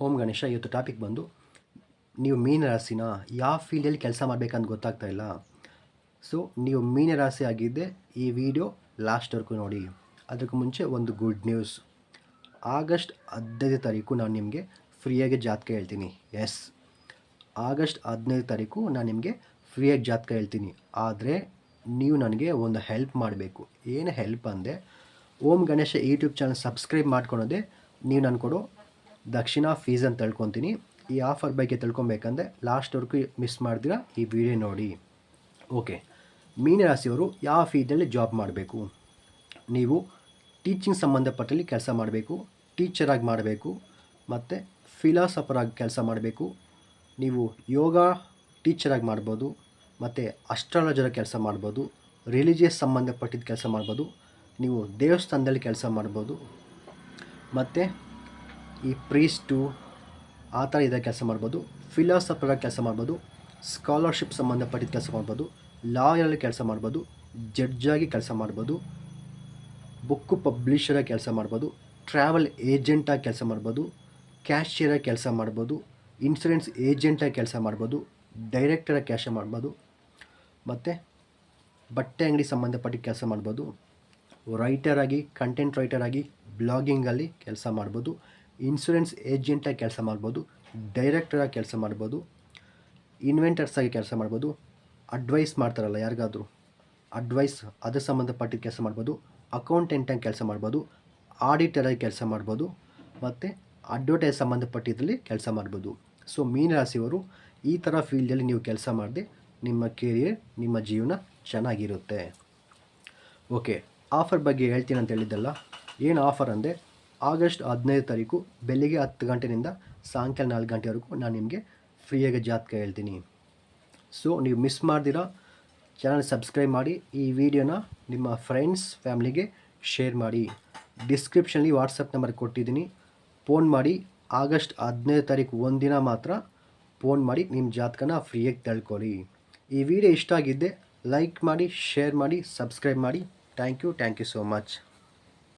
ಓಂ ಗಣೇಶ, ಇವತ್ತು ಟಾಪಿಕ್ ಬಂದು ನೀವು ಮೀನ ರಾಶಿನ ಯಾವ ಫೀಲ್ಡಲ್ಲಿ ಕೆಲಸ ಮಾಡಬೇಕಂತ ಗೊತ್ತಾಗ್ತಾ ಇಲ್ಲ. ಸೊ ನೀವು ಮೀನ ರಾಶಿ ಆಗಿದ್ದೆ ಈ ವಿಡಿಯೋ ಲಾಸ್ಟ್ವರೆಗೂ ನೋಡಿ. ಅದಕ್ಕೆ ಮುಂಚೆ ಒಂದು ಗುಡ್ ನ್ಯೂಸ್ ಆಗಸ್ಟ್ ಹದಿನೈದು ತಾರೀಕು ನಾನು ನಿಮಗೆ ಫ್ರೀಯಾಗಿ ಜಾತಕ ಹೇಳ್ತೀನಿ. ಎಸ್ ಆಗಸ್ಟ್ ಹದಿನೈದು ತಾರೀಕು ನಾನು ನಿಮಗೆ ಫ್ರೀಯಾಗಿ ಜಾತಕ ಹೇಳ್ತೀನಿ. ಆದರೆ, ನೀವು ನನಗೆ ಒಂದು ಹೆಲ್ಪ್ ಮಾಡಬೇಕು. ಏನು ಹೆಲ್ಪ್ ಅಂದರೆ Om Ganesha YouTube channel subscribe ಮಾಡ್ಕೊಳೋದೆ ನೀವು ನಾನು ಕೊಡೋ ದಕ್ಷಿಣ ಫೀಸ್ ಅಂತ ತಿಳ್ಕೊತೀನಿ. ಈ ಆಫರ್ ಬಗ್ಗೆ ತಿಳ್ಕೊಬೇಕಂದ್ರೆ ಲಾಸ್ಟ್ವರೆಗೂ ಮಿಸ್ ಮಾಡ್ದಿರ ಈ ವಿಡಿಯೋ ನೋಡಿ. ಓಕೆ ಮೀನರಾಶಿಯವರು ಯಾವ ಫೀಲ್ಡಲ್ಲಿ ಜಾಬ್ ಮಾಡಬೇಕು? ನೀವು ಟೀಚಿಂಗ್ ಸಂಬಂಧಪಟ್ಟಲ್ಲಿ ಕೆಲಸ ಮಾಡಬೇಕು ಟೀಚರಾಗಿ ಮಾಡಬೇಕು, ಮತ್ತು ಫಿಲಾಸಫರಾಗಿ ಕೆಲಸ ಮಾಡಬೇಕು, ನೀವು ಯೋಗ ಟೀಚರಾಗಿ ಮಾಡ್ಬೋದು, ಮತ್ತು ಅಸ್ಟ್ರಾಲಜರ ಕೆಲಸ ಮಾಡ್ಬೋದು ರಿಲಿಜಿಯಸ್ ಸಂಬಂಧಪಟ್ಟಿದ್ದ ಕೆಲಸ ಮಾಡ್ಬೋದು, ನೀವು ದೇವಸ್ಥಾನದಲ್ಲಿ ಕೆಲಸ ಮಾಡ್ಬೋದು, ಮತ್ತು ಈ ಪ್ರೀಸ್ಟು ಆ ಥರ ಇದ್ದಾಗ ಕೆಲಸ ಮಾಡ್ಬೋದು ಫಿಲಾಸಫರ ಕೆಲಸ ಮಾಡ್ಬೋದು ಸ್ಕಾಲರ್ಶಿಪ್ ಸಂಬಂಧಪಟ್ಟಿದ್ದ ಕೆಲಸ ಮಾಡ್ಬೋದು ಲಾಯರಲ್ಲಿ ಕೆಲಸ ಮಾಡ್ಬೋದು ಜಡ್ಜಾಗಿ ಕೆಲಸ ಮಾಡ್ಬೋದು ಬುಕ್ಕು ಪಬ್ಲಿಷರಾಗಿ ಕೆಲಸ ಮಾಡ್ಬೋದು ಟ್ರಾವೆಲ್ ಏಜೆಂಟಾಗಿ ಕೆಲಸ ಮಾಡ್ಬೋದು ಕ್ಯಾಶಿಯರಾಗಿ ಕೆಲಸ ಮಾಡ್ಬೋದು ಇನ್ಸೂರೆನ್ಸ್ ಏಜೆಂಟಾಗಿ ಕೆಲಸ ಮಾಡ್ಬೋದು ಡೈರೆಕ್ಟರಾಗಿ ಕೆಲಸ ಮಾಡ್ಬೋದು ಮತ್ತು ಬಟ್ಟೆ ಅಂಗಡಿ ಸಂಬಂಧಪಟ್ಟ ಕೆಲಸ ಮಾಡ್ಬೋದು ರೈಟರಾಗಿ ಕಂಟೆಂಟ್ ರೈಟರಾಗಿ ಬ್ಲಾಗಿಂಗಲ್ಲಿ ಕೆಲಸ ಮಾಡ್ಬೋದು ಇನ್ಶೂರೆನ್ಸ್ ಏಜೆಂಟಾಗಿ ಕೆಲಸ ಮಾಡ್ಬೋದು ಡೈರೆಕ್ಟರಾಗಿ ಕೆಲಸ ಮಾಡ್ಬೋದು ಇನ್ವೆಂಟರ್ಸಾಗಿ ಕೆಲಸ ಮಾಡ್ಬೋದು, ಅಡ್ವೈಸ್ ಮಾಡ್ತಾರಲ್ಲ ಯಾರಿಗಾದರೂ, ಅಡ್ವೈಸ್ ಅದಕ್ಕೆ ಸಂಬಂಧಪಟ್ಟಿದ್ದ ಕೆಲಸ ಮಾಡ್ಬೋದು ಅಕೌಂಟೆಂಟಾಗಿ ಕೆಲಸ ಮಾಡ್ಬೋದು ಆಡಿಟರಾಗಿ ಕೆಲಸ ಮಾಡ್ಬೋದು, ಮತ್ತು ಅಡ್ವರ್ಟೈಸ್ ಸಂಬಂಧಪಟ್ಟಿದ್ದಲ್ಲಿ ಕೆಲಸ ಮಾಡ್ಬೋದು. ಸೊ ಮೀನರಾಶಿಯವರು ಈ ಥರ ಫೀಲ್ಡಲ್ಲಿ ನೀವು ಕೆಲಸ ಮಾಡಿದೆ ನಿಮ್ಮ ಕೆರಿಯರ್, ನಿಮ್ಮ ಜೀವನ ಚೆನ್ನಾಗಿರುತ್ತೆ. ಓಕೆ, ಆಫರ್ ಬಗ್ಗೆ ಹೇಳ್ತೀನಿ ಅಂತ ಹೇಳಿದ್ದಲ್ಲ, ಏನು ಆಫರ್ ಅಂದರೆ ಆಗಸ್ಟ್ ಹದಿನೈದು ತಾರೀಕು ಬೆಳಿಗ್ಗೆ ಹತ್ತು ಗಂಟೆಯಿಂದ ಸಾಯಂಕಾಲ ನಾಲ್ಕು ಗಂಟೆವರೆಗೂ ನಾನು ನಿಮಗೆ ಫ್ರೀಯಾಗಿ ಜಾತಕ ಹೇಳ್ತೀನಿ. ಸೊ ನೀವು ಮಿಸ್ ಮಾಡ್ದಿರ ಚಾನಲ್ ಸಬ್ಸ್ಕ್ರೈಬ್ ಮಾಡಿ, ಈ ವಿಡಿಯೋನ ನಿಮ್ಮ ಫ್ರೆಂಡ್ಸ್ ಫ್ಯಾಮ್ಲಿಗೆ ಶೇರ್ ಮಾಡಿ. ಡಿಸ್ಕ್ರಿಪ್ಷನಲ್ಲಿ ವಾಟ್ಸಪ್ ನಂಬರ್ ಕೊಟ್ಟಿದ್ದೀನಿ. ಫೋನ್ ಮಾಡಿ, ಆಗಸ್ಟ್ ಹದಿನೈದು ತಾರೀಕು ಒಂದಿನ ಮಾತ್ರ ಫೋನ್ ಮಾಡಿ ನಿಮ್ಮ ಜಾತಕನ ಫ್ರೀಯಾಗಿ ತಳ್ಕೊಳ್ಳಿ. ಈ ವಿಡಿಯೋ ಇಷ್ಟ ಆಗಿದ್ದೆ ಲೈಕ್ ಮಾಡಿ ಶೇರ್ ಮಾಡಿ ಸಬ್ಸ್ಕ್ರೈಬ್ ಮಾಡಿ. Thank you thank you so much